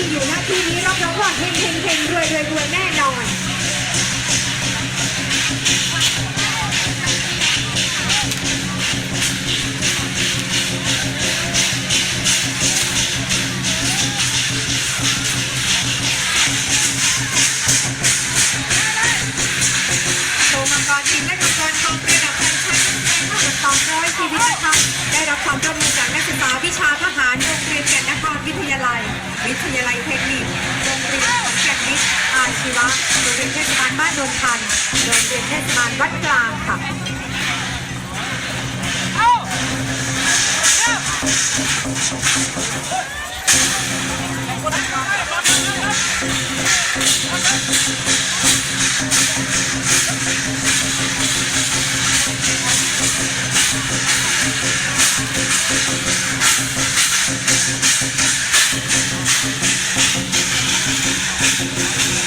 ที่อยู่หน้าที่นี้รับรองว่าเฮงเฮงเฮงรวยรวยรวยแน่นอนโชว์มังกรจินและมังกรทองรับพันชั้นห้าสิบสองร้อยชีวิตนะคะได้รับความร่วมมือจากนักศึกษาวิชาทหาร ศบาลบ้านโดนทันโรงเรียนเทศบาลวัดกลางค่ะหนึ่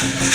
งปี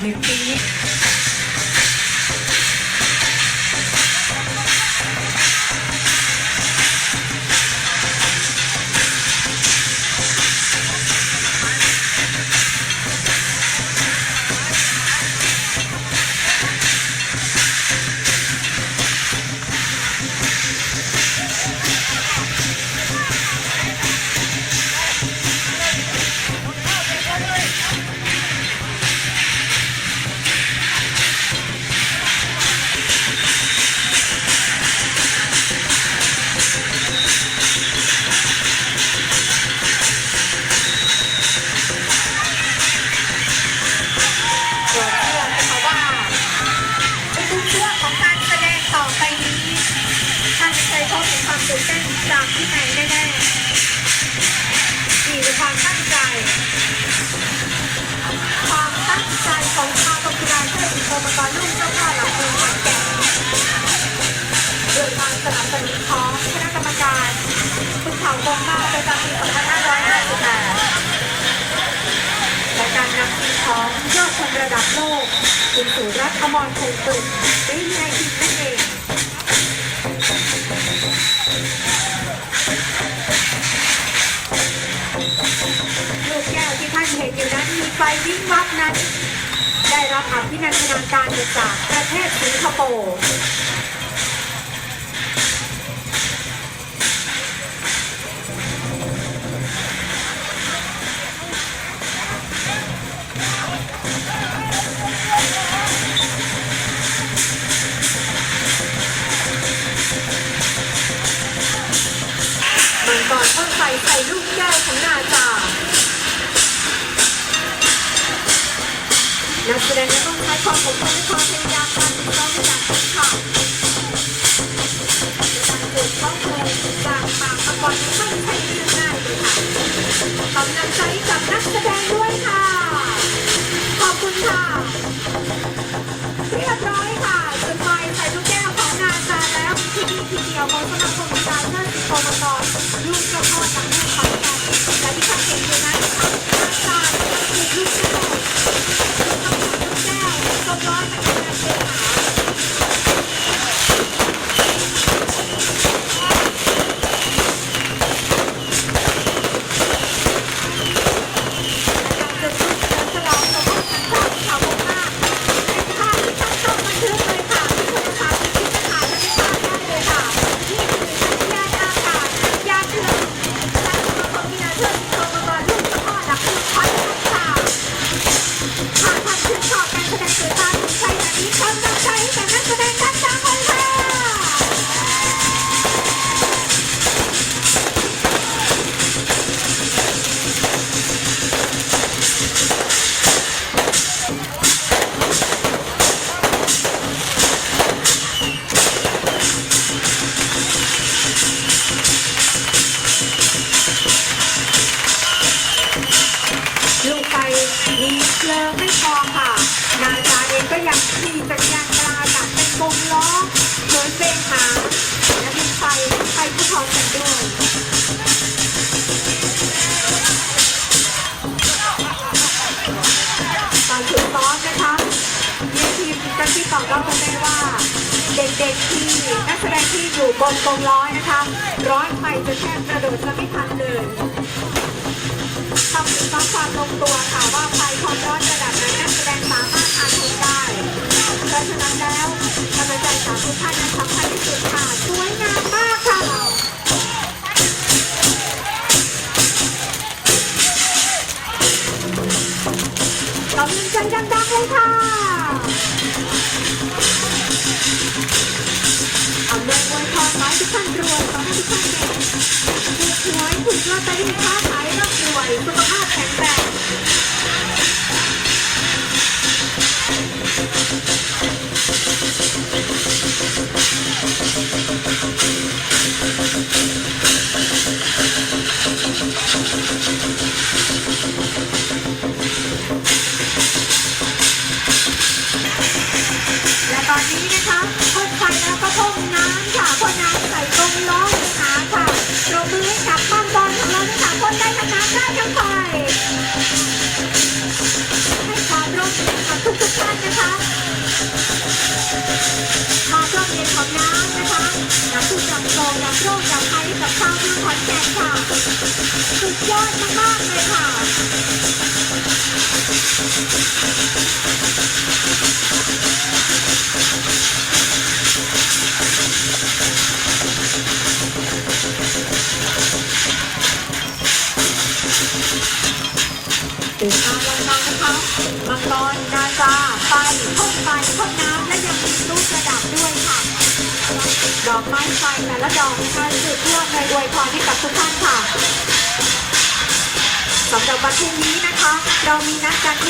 โป อุปกรณ์ลูกเจ้าพ่อหลักเมืองขอนแก่นโดยการสนับสนุนของคณะกรรมการภูเขากองมาประจำปี2558และการนำทีมของยอดชนระดับโลกคุณสุรัตน์อมรคงตุนได้ในทีมนั่นเองลูกแก้วที่ท่านเห็นอยู่นั้นมีไฟวิ่งวับนั้น ได้รับอภินันทนาการจากประเทศสิงคโปร์มังกรพ่นไฟใส่ลูกแก้วของนาจ แสดงจะต้องใช้ความอดทนและความพยายามการฝึกซ้อมอย่างแข็งขันในการเกิดข้อมูลจากปากมังกรไม่ใช่เรื่องง่ายเลยค่ะกำลังใจกับนักแสดงด้วยค่ะ ขอบคุณค่ะเรียบร้อยค่ะจุดไฟใส่ลูกแก้วของนาจาแล้วที่นี่ทีเดียวของสมาคมกีฬาเลิศสิโกมังกรลูกเจ้าพ่อจากแม่ขอนแก่ะ เด็กๆที่นักแสดงที่อยู่บนกองร้อยนะคะ ร้อยไปจะแทบกระโดดจะไม่ทันเลยต้องมีต้องความลงตัวค่ะว่าไฟความร้อนระดับไหนนักแสดงสามารถทานทนได้เพราะฉะนั้นแล้วกำลังใจจากทุกท่านนั้นสำคัญที่สุดค่ะสวยงามมาก ถูกหวยถูกลอตเตอรี่ค้าขายร่ำรวย มาลอยมานะคะมังกรนาซาไฟพ่นไฟพ่นน้ำและยังมีลูกประดับด้วยค่ะดอกไม้ไฟแต่ละดอกนะคะสืบเรื่องในอวยพรให้กับทุกท่านค่ะสำหรับวันพรุ่งนี้นะคะ เรามีนัดกันที่